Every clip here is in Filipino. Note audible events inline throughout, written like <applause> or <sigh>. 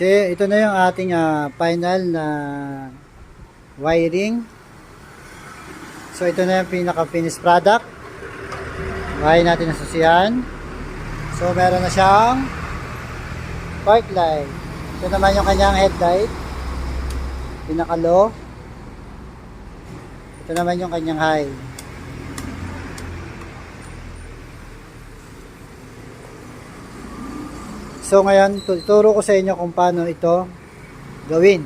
So, ito na yung ating ah, final na wiring. So, ito na yung pinaka-finished product. Bahay natin na susiyan. So, meron na siyang park light. Ito naman yung kanyang headlight. Pinaka-low. Ito naman yung kanyang high. So ngayon, tuturo ko sa inyo kung paano ito gawin.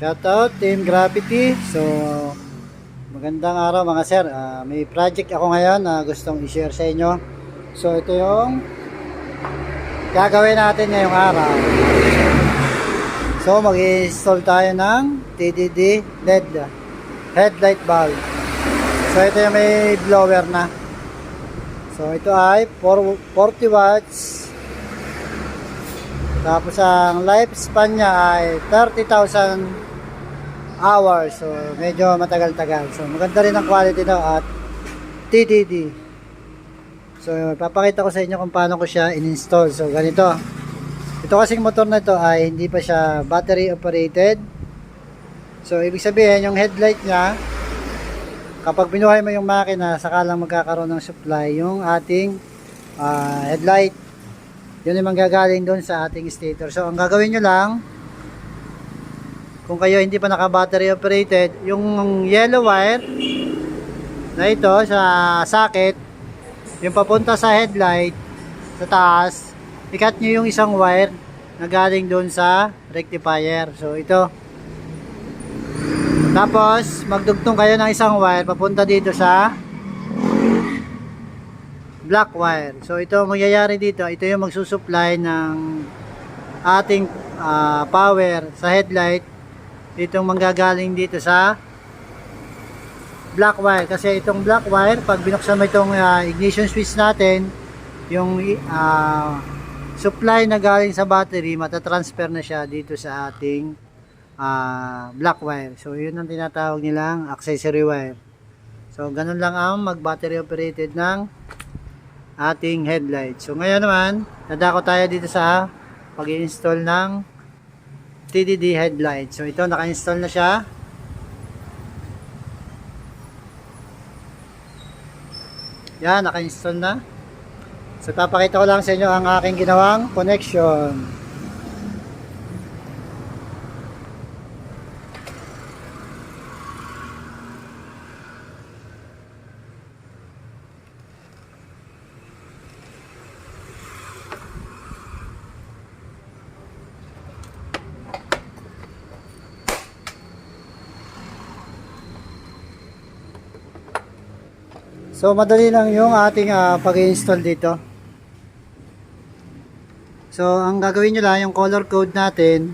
Shoutout Team Gravity. So magandang araw mga sir. Ah, may project ako ngayon na gustong i-share sa inyo. So ito yung gagawin natin ngayong araw. So mag-install tayo ng TDD LED headlight bulb. So ito yung may blower na. So ito ay 4 40 watts. Tapos ang lifespan niya ay 30,000 hours. So medyo matagal-tagal. So maganda rin ang quality daw at TDD. So papakita ko sa inyo kung paano ko siya in-install. So ganito. Ito kasing motor na ito ay hindi pa siya battery operated. So ibig sabihin yung headlight niya kapag binuhay mo yung makina saka lang magkakaroon ng supply yung ating ah, headlight. Yun yung manggagaling doon sa ating stator. So ang gagawin nyo lang kung kayo hindi pa naka-battery operated, yung yellow wire na ito sa socket, yung papunta sa headlight sa taas, ikat nyo yung isang wire na galing doon sa rectifier. So ito. Tapos, magdugtong kayo ng isang wire papunta dito sa black wire. So ito ang mangyayari dito, ito yung magsusupply ng ating ah, power sa headlight itong manggagaling dito sa black wire. Kasi itong black wire pag binuksan mo itong ah, ignition switch natin yung ah, supply na galing sa battery matatransfer na siya dito sa ating ah, black wire. So yun ang tinatawag nilang accessory wire. So ganun lang ang mag battery operated ng ating headlight. So ngayon naman nadako tayo dito sa pag install ng TDD headlight. So ito naka-install na siya. Yan, naka-install na. So papakita ko lang sa inyo ang aking ginawang connection. So madali lang yung ating ah, pag-install dito. So ang gagawin nyo lang yung color code natin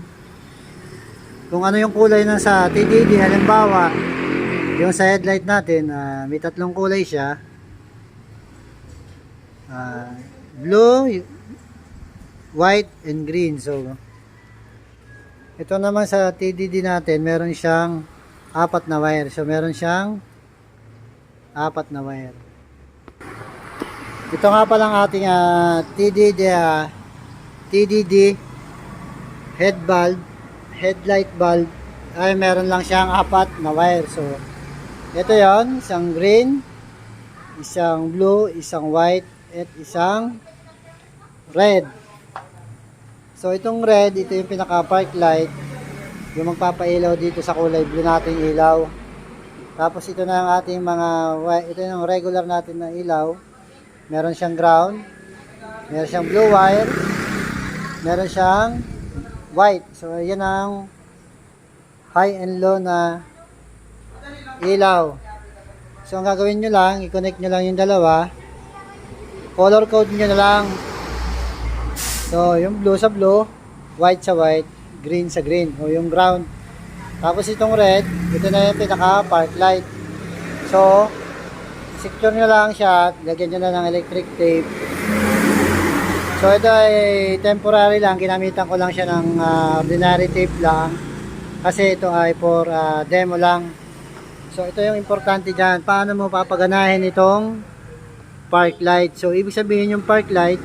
kung ano yung kulay ng sa TDD halimbawa yung sa headlight natin ah, may tatlong kulay siya. Ah, blue white and green. So ito naman sa TDD natin meron siyang apat na wire. So meron siyang apat na wire. Ito nga palang ating ah, TDD, ah, TDD head bulb, headlight bulb ay meron lang siyang apat na wire. So, ito yon isang green, isang blue, isang white, at isang red. So itong red, ito yung pinaka park light. Yung magpapailaw dito sa kulay blue nating ilaw. Tapos ito na ang ating mga, ito yung regular natin na ilaw. Meron siyang ground. Meron siyang blue wire. Meron siyang white. So yan ang high and low na ilaw. So ang gagawin nyo lang, i-connect nyo lang yung dalawa. Color code nyo na lang. So yung blue sa blue, white sa white, green sa green, o yung ground. Tapos itong red, ito na yung pinaka park light. So, secure nyo lang siya, lagyan nyo na ng electric tape. So ito ay temporary lang, ginamitan ko lang siya ng ah, ordinary tape lang. Kasi ito ay for ah, demo lang. So ito yung importante dyan, paano mo papaganahin itong park light. So ibig sabihin yung park light,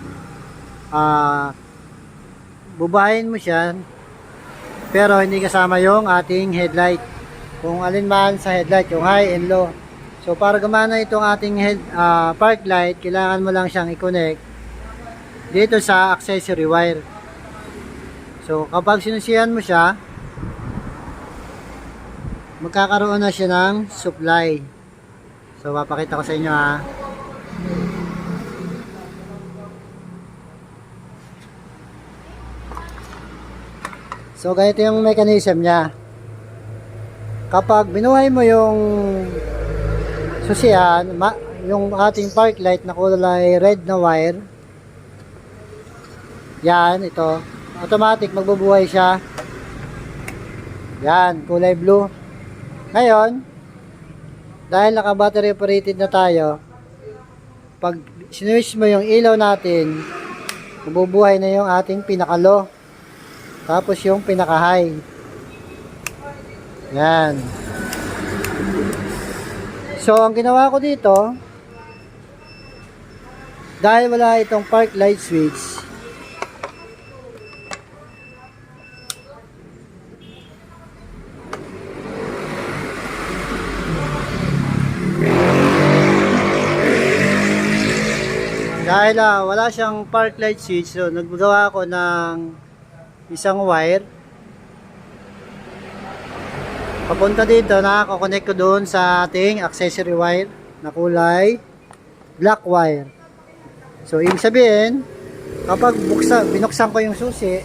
ah bubahin mo siya, pero hindi kasama yung ating headlight. Kung alin man sa headlight, yung high and low. So para gumana itong ating head, ah, park light, kailangan mo lang siyang i-connect dito sa accessory wire. So kapag sinusiyan mo siya, magkakaroon na siya ng supply. So papakita ko sa inyo ha. So ganito yung mechanism niya. Kapag binuhay mo yung susian, ma- yung ating park light na kulay red na wire, yan, ito, automatic magbubuhay siya. Yan, kulay blue. Ngayon, dahil naka-battery operated na tayo, pag sinwitch mo yung ilaw natin, mabubuhay na yung ating pinaka-low. Tapos yung pinaka-high. Yan. So, ang ginawa ko dito, dahil wala itong park light switch, dahil ah, wala siyang park light switch, so naggawa ako ng isang wire. Papunta dito nakaka-connect ko doon sa ating accessory wire na kulay black wire. So ibig sabihin kapag buksa, binuksan ko yung susi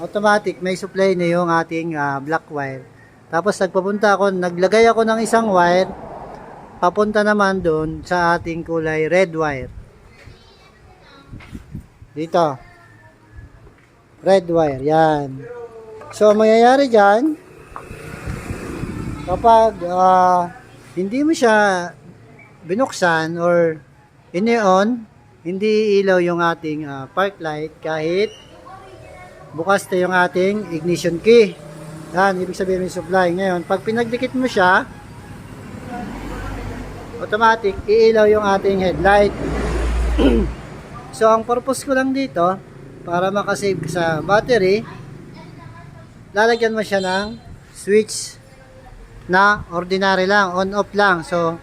automatic may supply na yung ating ah, black wire. Tapos nagpapunta ako naglagay ako ng isang wire papunta naman doon sa ating kulay red wire. Dito red wire, yan. So, ang mangyayari dyan, kapag ah, hindi mo siya binuksan or ini-on, hindi ilaw yung ating ah, park light kahit bukas na yung ating ignition key. Yan, ibig sabihin may supply. Ngayon, pag pinagdikit mo siya, automatic, iilaw yung ating headlight. <clears throat> so, ang purpose ko lang dito, para makasave ka sa battery, lalagyan mo siya ng switch na ordinary lang, on-off lang. So,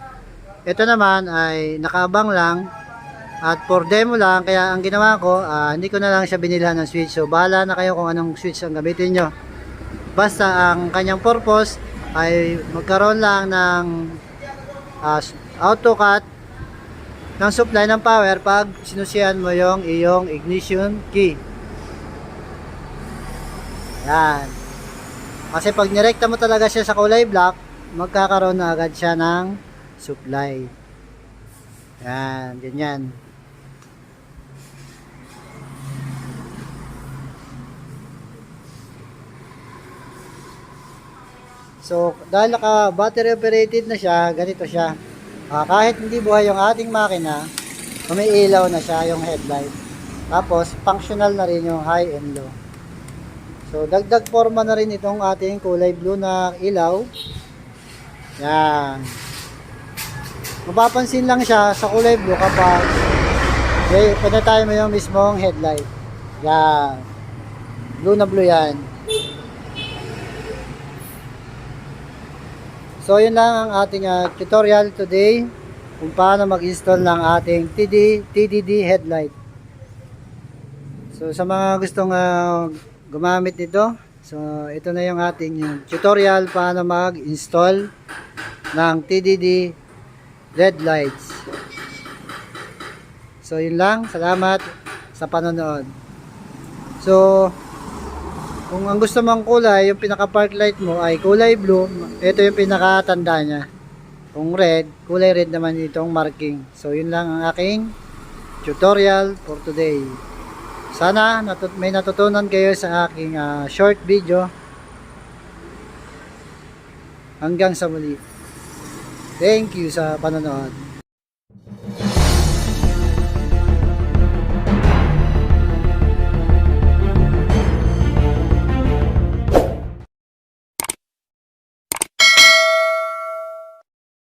ito naman ay nakaabang lang at for demo lang, kaya ang ginawa ko, ah, hindi ko na lang siya binilhan ng switch. So, bahala na kayo kung anong switch ang gamitin nyo. Basta ang kanyang purpose ay magkaroon lang ng ah, auto cut ng supply ng power pag sinusiyan mo yung iyong ignition key. Yan. Kasi pag nirekta mo talaga siya sa kulay black, magkakaroon na agad siya ng supply. Yan, ganyan. So, dahil naka battery operated na siya, ganito siya. Ah, kahit hindi buhay yung ating makina, umiilaw na siya yung headlight. Tapos, functional na rin yung high and low. So, dagdag forma na rin itong ating kulay blue na ilaw. Yan. Mapapansin lang siya sa kulay blue kapag okay, pinatay mo yung mismong headlight. Yan. Blue na blue yan. So yun lang ang ating ah, tutorial today kung paano mag-install ng ating TD, TDD headlight. So sa mga gustong ah, gumamit nito, so ito na yung ating yung tutorial paano mag-install ng TDD LED lights. So yun lang, salamat sa panonood. So kung ang gusto mong kulay, yung pinaka park light mo ay kulay blue, ito yung pinakatanda niya. Kung red, kulay red naman itong marking. So yun lang ang aking tutorial for today. Sana natut may natutunan kayo sa aking ah, short video. Hanggang sa muli. Thank you sa panonood.